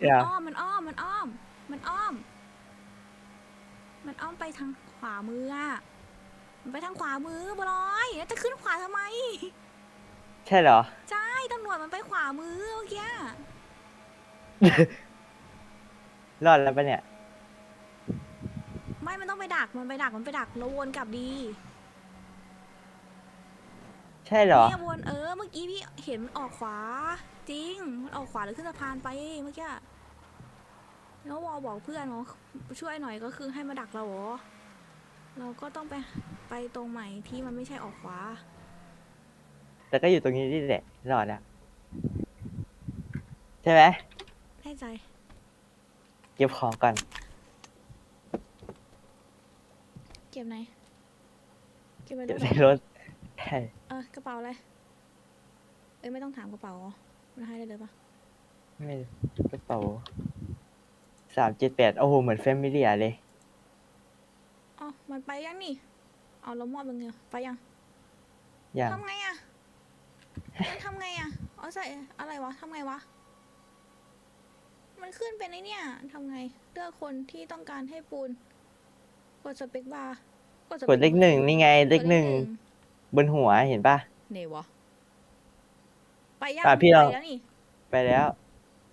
เดี๋ยวอ้อมมันอ้อมมันอ้อม มันอ้อม มันอ้อมไปทางขวามืออะมันไปทางขวามือบัวลอยแล้วจะขึ้นขวาทำไม ใช่เหรอ ใช่ตำรวจมันไปขวามือเมื่อกี้รอดแล้วปะเนี่ย ไม่มันต้องไปดักมันไปดักมันไปดักแล้ววนกลับดี ใช่เหรอ เนี่ยวนเออ เมื่อกี้พี่เห็นมันออกขวา จริง มันออกขวาหรือขึ้นสะพานไปเมื่อกี้แล้ววอบอกเพื่อนว่าช่วยหน่อยก็คือให้มาดักเราเหรอเราก็ต้องไปไปตรงใหม่ที่มันไม่ใช่ออกขวา แต่ก็อยู่ตรงนี้นี่แหละรอดแล้วใช่ไหมแน่ใจ เก็บของก่อน เก็บไหน เก็บไปเก็ด้บวยในเหรอรถใช่ เออกระเป๋าอะไร เอ้ยไม่ต้องถามกระเป๋าเหรอมันให้ได้เลยปะไม่กระเป๋าสามเจ็ดแปดโอ้โห เหมือนแฟมิลี่เลย อ๋อ มันไปยังนี่ เอาเรามอบมึงเนี่ยไปยัง อย่าง ทำไงอะมันทำไงอะเอาใส่อะไรวะทำไงวะ มันขึ้นเป็นไอเนี่ยทำไงเลือกคนที่ต้องการให้ปูน กดสเปคบาร์กดสปกดเลขหนึ่งนี่ไงเลขกดหนึ่ง บนหัวเห็นปะเนวะไปยังอะพี่ลอง ไปแล้วนี่ไปแล้ว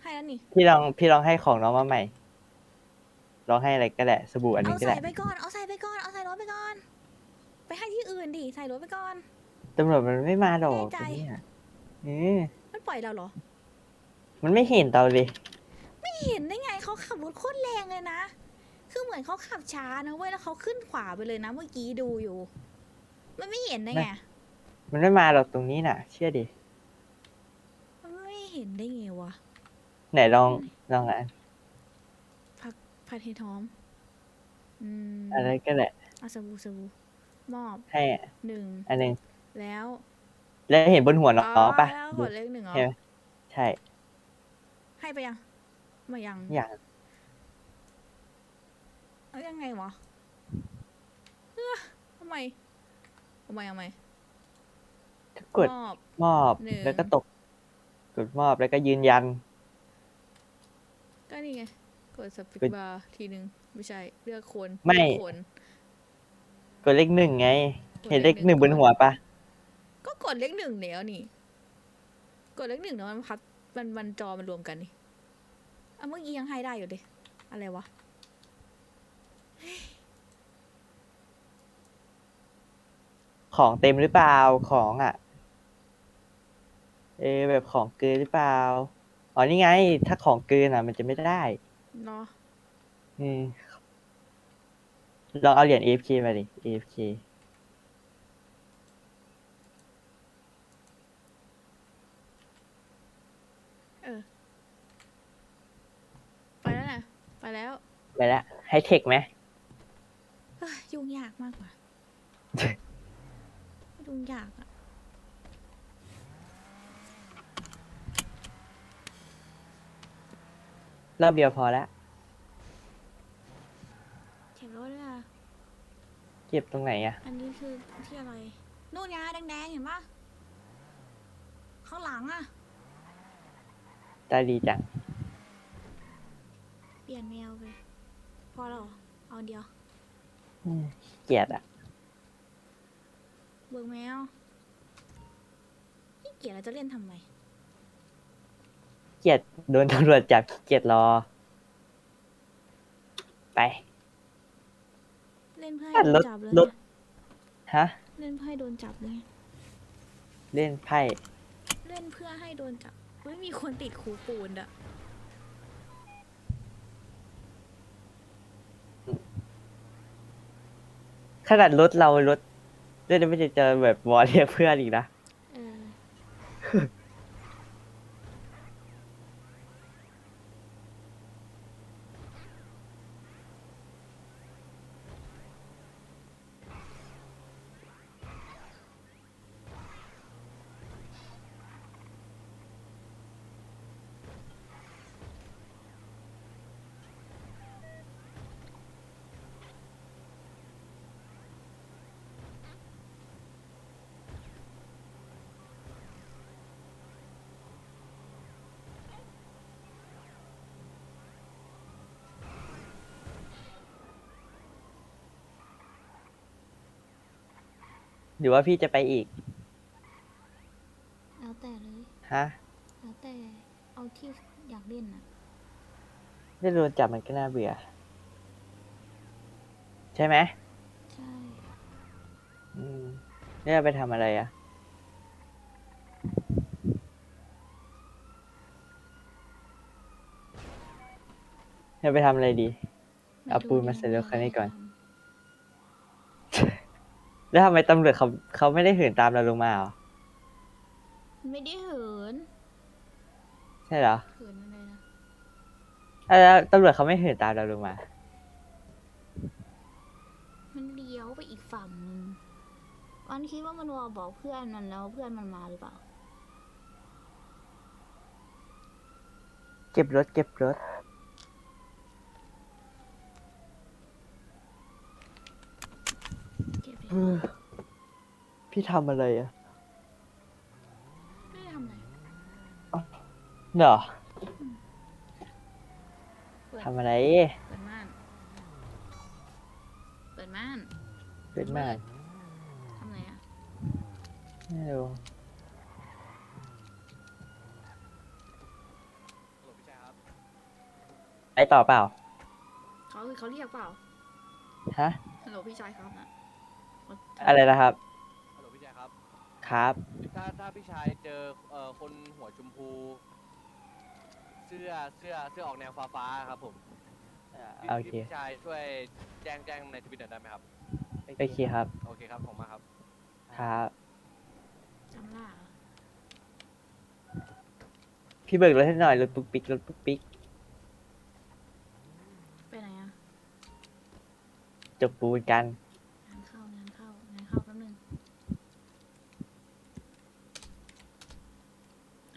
ให้แล้วนี่พี่ลองพี่ลองให้ของน้องมาใหม่ลองให้อะไรก็ได้สบู่อันเอานี้ก็ใส่ได้ไปก่อนเอาใส่ไปก่อนเอาใส่รถไปก่อน ไปให้ที่อื่นดิใส่รถไปก่อน ตำรวจมันไม่มาหรอกแน่ใจ เนี่ยเออมันปล่อยเราเหรอ มันไม่เห็นเราเลยไม่เห็นได้ไงเขาขับรถโคตรแรงเลยนะ คือเหมือนเขาขับช้านะเว้ยแล้วเขาขึ้นขวาไปเลยนะเมื่อกี้ดูอยู่ มันไม่เห็นได้ไง มันไม่มาหรอกตรงนี้น่ะ เชื่อดิ มันไม่เห็นได้ไงวะ ไหนลองลองอันพัดเฮทอม อืมอะไรก็ได้เอาสบู่สบู่มอบให้หนึ่งอันหนึงแล้วแล้วเห็นบนหัวน้องปะแล้วดูกดเลขหนึ่งเหรอใช่ไหมใช่ ให้ไปยังมายังอย่างเอายังไงวะเอ้อทำไม ทำไมทำไมกดมอบ มอบหนึ่ง แล้วก็ตก กดมอบแล้วก็ยืนยัน ก็นี่ไง กดสปิกดบาร์ทีหนึ่งไม่ใช่ เลือกคนไม่ เลือกคน กดเลขหนึ่งไงกดเห็นเลขหนึ่งบนหัวปะก็กดเลขหนึ่งแล้วนี่ กดเลขหนึ่งแล้วมันพับมันมันจอมันรวมกันนี่อะเมื่อกี้ยังให้ได้อยู่ดิอะไรวะ ของเต็มหรือเปล่าของอะ เออแบบของเกินหรือเปล่าอ๋อนี่ไง ถ้าของเกินอะ มันจะไม่ได้เนาะอืมลองเอาเหรียญ AFK มาดิ AFK ไปแล้วนะไปแล้วไปแล้วให้เทคไหมเอ้ยยุ่งยากมากกว่า ยุ่งยากอะรอบเดียวพอแล้ว เข็มรถด้วยอะเก็บตรงไหนอะอันนี้คือที่อะไร นู่นไงแดงๆ เห็นปะข้างหลังอะตาดีจัง เปลี่ยนแมวไป พอแล้วเหรอเอาอันเดียวอืมขี้เกียดอะ เบิกแมวนี่เกลียดเราจะเล่นทำไม เกียดโดนตำรวจจับขี้เกียจรอ ไป เล่นเพื่ออะให้โดรนถจับเลยรถไงฮะ เล่นเพื่อให้โดนจับเลยไงเล่นไพ่เล่นเพื่อให้โดนจับไม่มีคนติดคูปูนอะขนาดรถเรารถ เล่นไม่จะเจอแบบวอเรียกเพื่อนอีกนะ หรือว่าพี่จะไปอีก แล้วแต่เลย ฮะแล้วแต่เอาที่อยากเล่นน่ะ ได้โดนจับมันก็น่าเบื่อ ใช่ไหมใช่ อืมนี่เราไปทำอะไรอะเราไปทำอะไรดี เอาปูนมาใส่รถคันนี้ก่อน แล้วทำไมตำรวจเขาเขาไม่ได้เหินตามเราลงมาเหรอไม่ได้เหินใช่เหรอเหินอะไรนะอะแล้วตำรวจเขาไม่เหินตามเราลงมา มันเลี้ยวไปอีกฝั่งหนึงวันคิดว่ามันวอบอกเพื่อนมันแล้วเพื่อนมันมาหรือเปล่า เก็บรถเก็บรถ เก็บไปเออพี่ทำอะไรอะไม่ได้ทำอะไรเหรอเปิดทำอะไรเปิดม่าน เปิดม่านเป็นมากทำอะไรอะไม่รู้ไปต่อเปล่าเขาเขาเรียกเปล่าฮะฮัลโหลพี่ชายครับนะ อะไรนะครับ ฮัลโหลพี่ชายครับ ครับ ถ้าถ้าพี่ชายเจอเอ่อคนหัวชมพู เสื้อเสื้อเสื้อออกแนวฟ้าฟ้าๆครับผมพี่โอเค พี่ชายช่วยแจ้งแจ้งในทวิตหน่อยได้ไหมครับ โอเคครับ โอเคครับผมมากครับ ครับ จำล่าเหรอพี่เบิกรถให้หน่อยรถปุ๊กปิ๊กรถปุ๊กปิ๊กไปไหนอะ จบปูนกันงานเข้างานเข้างานเข้าแป๊บนึง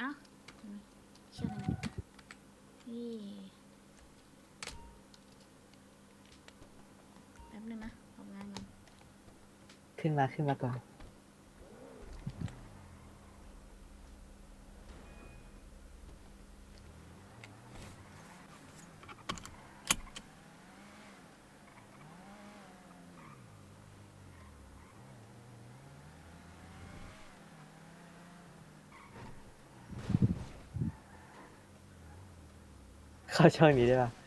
อะเห็นไหมเชื่อเลยนี่แป๊บนึงนะทำงานก่อน ขึ้น มาขึ้นมาก่อน เข้าช่องนี้ได้ปะ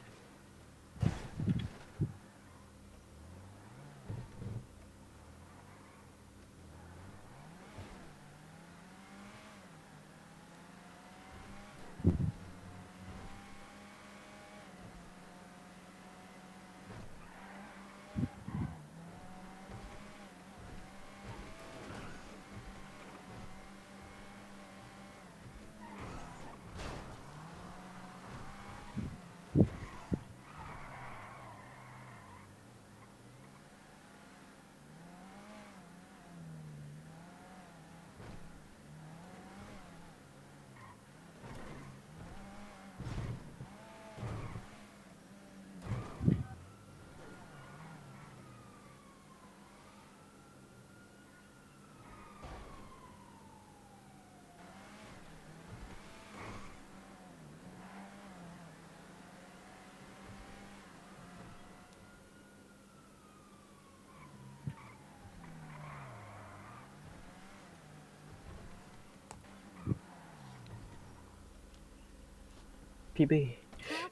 พี่เบ้ครับ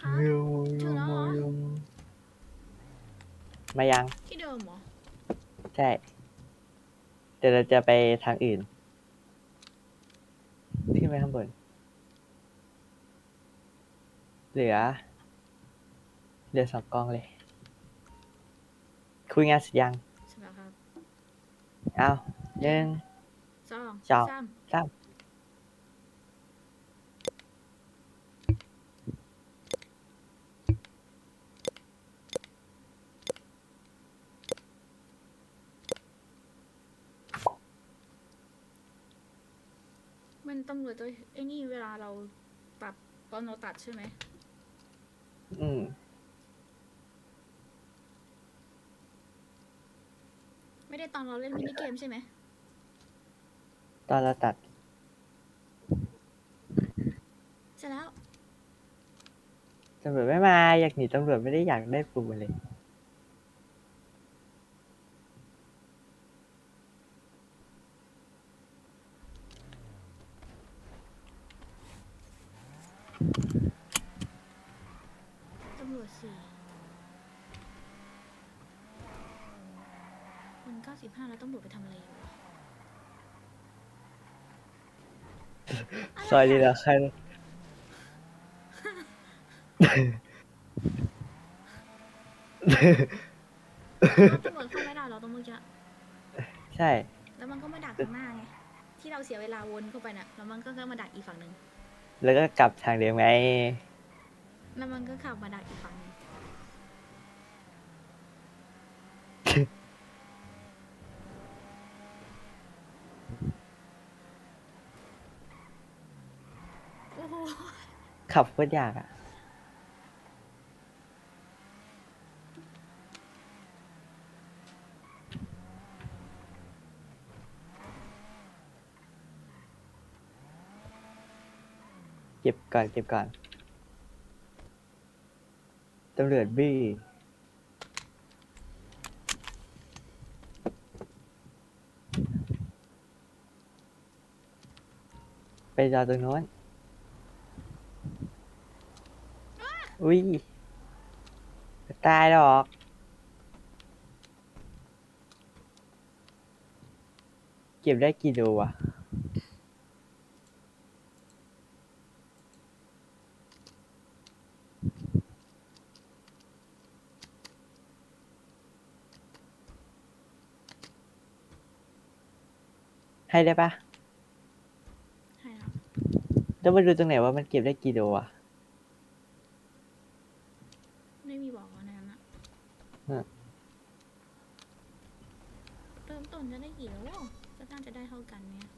ครับมิวเจอแล้วเหรอมิวมายัง ที่เดิมเหรอ ใช่ เดี๋ยวเราจะไปทางอื่น ขึ้นไปข้างบน เหลือ เหลือสองกองเลย คุยงานเสร็จยัง ใช่แล้วครับเอาหนึ่ง สองสองสาม สาม มันตำรวจตัวไอ้นี่เวลาเราปรับตอนเราตัดใช่ไหมอืมไม่ได้ตอนเราเล่นมินิเกมใช่ไหมตอนเราตัดเสร็จแล้ว ตำรวจไม่มา อยากหนีตำรวจไม่ได้อยากได้ปูเลย สี่มันเก้าสิบ ห้าแล้วตำรวจไปทำอะไรอยู่วะซอยดีละคันตำรวจเข้าไม่ได้หรอตรงเมื่อกี้ใช่ แล้วมันก็มาดักตรงหน้าไง ที่เราเสียเวลาวนเข้าไปน่ะ แล้วมันก็ก็มาดักอีกฝั่งหนึ่งแล้วก็กลับทางเดิมไง แล้วมันก็ขับมาดักอีกฝั่งหนึ่งโอ้โห ขับโคตรยากอะเก็บก่อนเก็บก่อนตำรวจบี้ไปจอดตรงโน้น อุ้ยตายหรอก เก็บได้กี่โลวะให้ได้ปะใช่แล้วต้องมาดูตรงไหนว่ามันเก็บได้กี่โลอะ ไม่มีบอกว่าในนั้นอะ ฮะ เริ่มต้นจะได้กี่โลก็น่าจะได้เท่ากันเนี่ย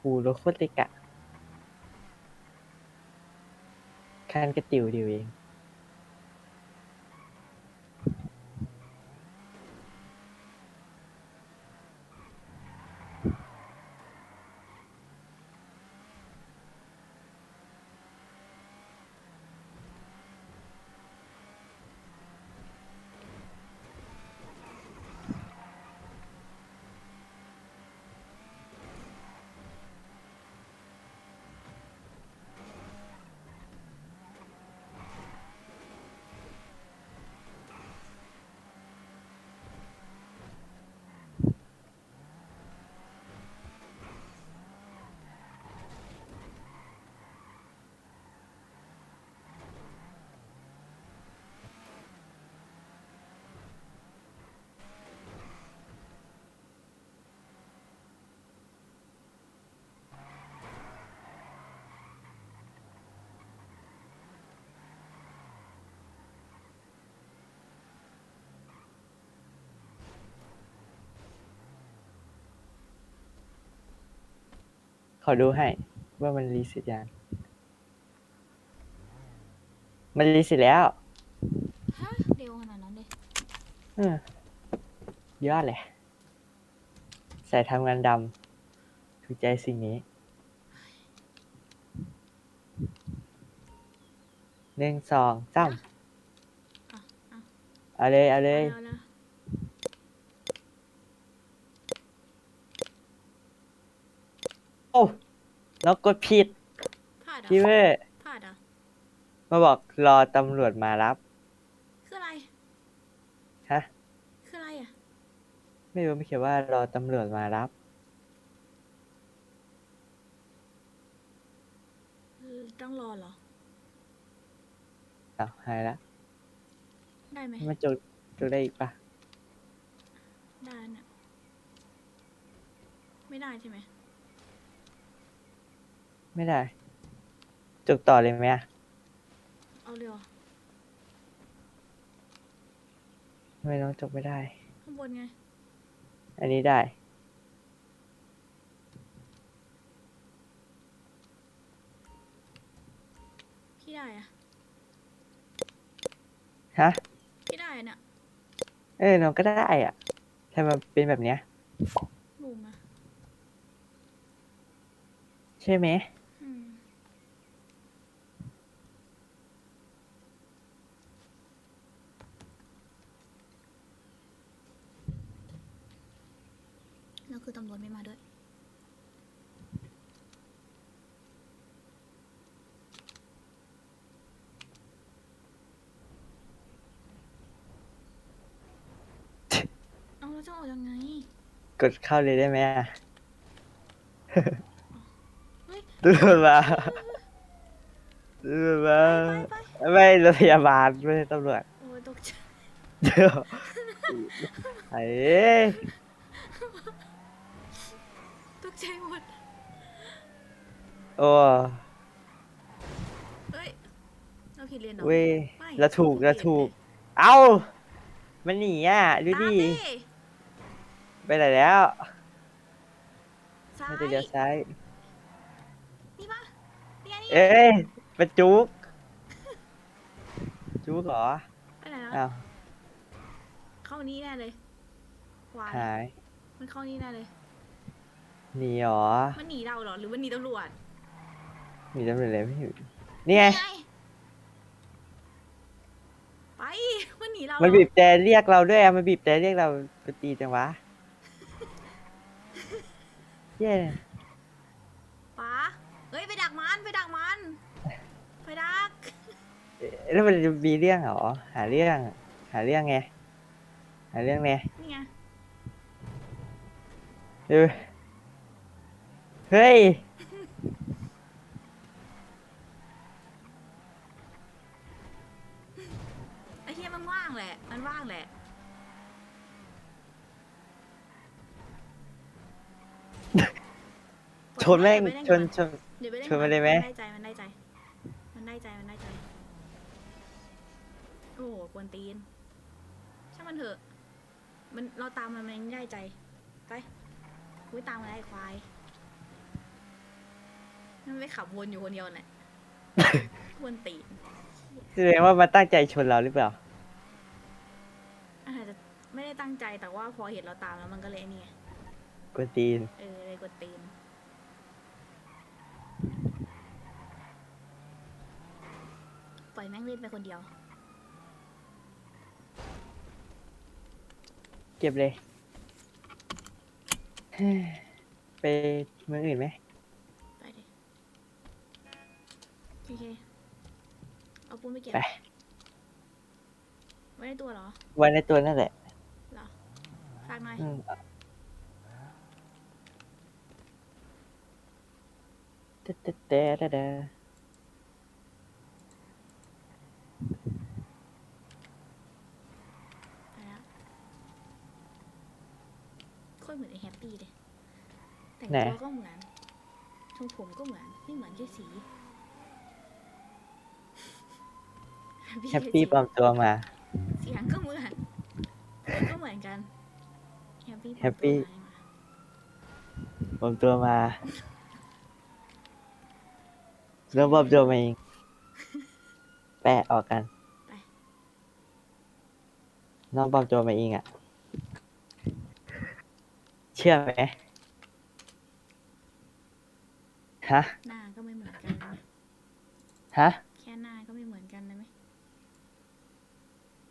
หูรถโค ตรเล็กอะคันกระติวเดียวเอง ขอดูให้ ว่ามันรีเซ็ตยังมันรีเซ็ตแล้วฮะเร็วขนาดนั้นเลยเออยอดเลยใส่ทำงานดำถูกใจสิ่งนี้หนึ่งสองสามอะอะเอาเลย เอาเลย เอาแล้ว โอ้น้องกดผิดพลาดเหรพี่อะเว้ยพลาดเหรอะมาบอกรอตำรวจมารับ คืออะไรฮะ คืออะไรอะไม่รู้ไม่เขียนว่ารอตำรวจมารับเออต้องรอเหรอ อ้าวหายละได้ไหมมันจุดจุดได้อีกปะได้เนี่ยไม่ได้ใช่ไหม ไม่ได้ จุกต่อเลยไหมอะเอาเร็วทำไมน้องจุกไม่ได้ ข้างบนไง อันนี้ได้ พี่ได้อะฮะ พี่ได้อะเนี่ยเออน้องก็ได้อะทำไมมันเป็นแบบเนี้ยลุงอะใช่ไหม อืม แล้วคือตำรวจไม่มาด้วย เอาแล้ว จะออกยังไง กดเข้าเลยได้ไหมอะเฮ้ยตำรวจมาตำรวจมาไปไปไม่รถพยาบาลไม่ใช่ตำรวจโอ้ยตกใจเดี๋ยวไอ้ตกใจหมดโอ้เฮ้ยเราผิดเรียนเหรอเว้ยไม่แล้วถูกผิดแล้วเรียนถูกเลยเอ้า มันหนีอะ ดูตามดิดิ ไปไหนแล้วซ้ายน่าจะเลี้ยวซ้าย นี่ปะนี่ไงนี่ไงเอ้ยไปจุก จุกเหรอ ไปไหนแล้วอ้าวเข้านี้แน่เลยขวาหายมันเข้านี้แน่เลย หนีเหรอมันหนีเราเหรอหรือมันหนีตำรวจหนีตำรวจเลยไม่อยู่นี่ไงไป มันหนีเรามันเหรอบีบแต่เรียกเราด้วยอะมันบีบแต่เรียกเราไปตีจังวะ เย้ป๋าเฮ้ยไปดักมันไปดักมัน ไปดัก แล้วมันจะมีเรื่องเหรอ หาเรื่อง หาเรื่องไง หาเรื่องไงนี่ไง เออเฮ้ย ชนแม่งเดี๋ยวไปเล่ชนก่อชน เดี๋ยวไปเล่นชวนมาเลยไหม นได้ใจมันได้ใจ มันได้ใจมันได้ใจ โอ้โหกวนตีนช่างมันเถอะ มันเราตามมันมันยังได้ใจ ไปคุยตามมันไอ้ควายมันไม่ขับวนอยู่คนเดียวน่ะกวนตีนแสดงว่ามันตั้งใจชนเราหรือเปล่า อาจจะไม่ได้ตั้งใจแต่ว่าพอเห็นเราตามแล้วมันก็เลยไอ้นี่ไงกวนตีน เออเลยกวนตีน ปล่อยแม่งเล่นไปคนเดียว เก็บเลยเฮ้ยไปเมืองอื่นไหม ไปดิโอเคเอาปุ้นไปเก็บไป ไว้ในตัวเหรอไว้ในตัวนั่นแหละเหรอฝากหน่อย อืมเตะเตะเตะเตะเตะ ไปแล้วโคตรเหมือนไอ้แฮปปี้เลย แต่งตัวก็เหมือนทรงผมก็เหมือนไม่เหมือนแค่สีแฮปปี้ปลอมตัวมา เสียงก็เหมือนเสียงก็เหมือนกันแฮปปี้ Happy ปลอมตัวมาแล้วปลอมตัวมาเอง แปะออกกัน ไป น้องปลอมตัวมาเองอะ เชื่อไหม ฮะ หน้าก็ไม่เหมือนกันนะฮะ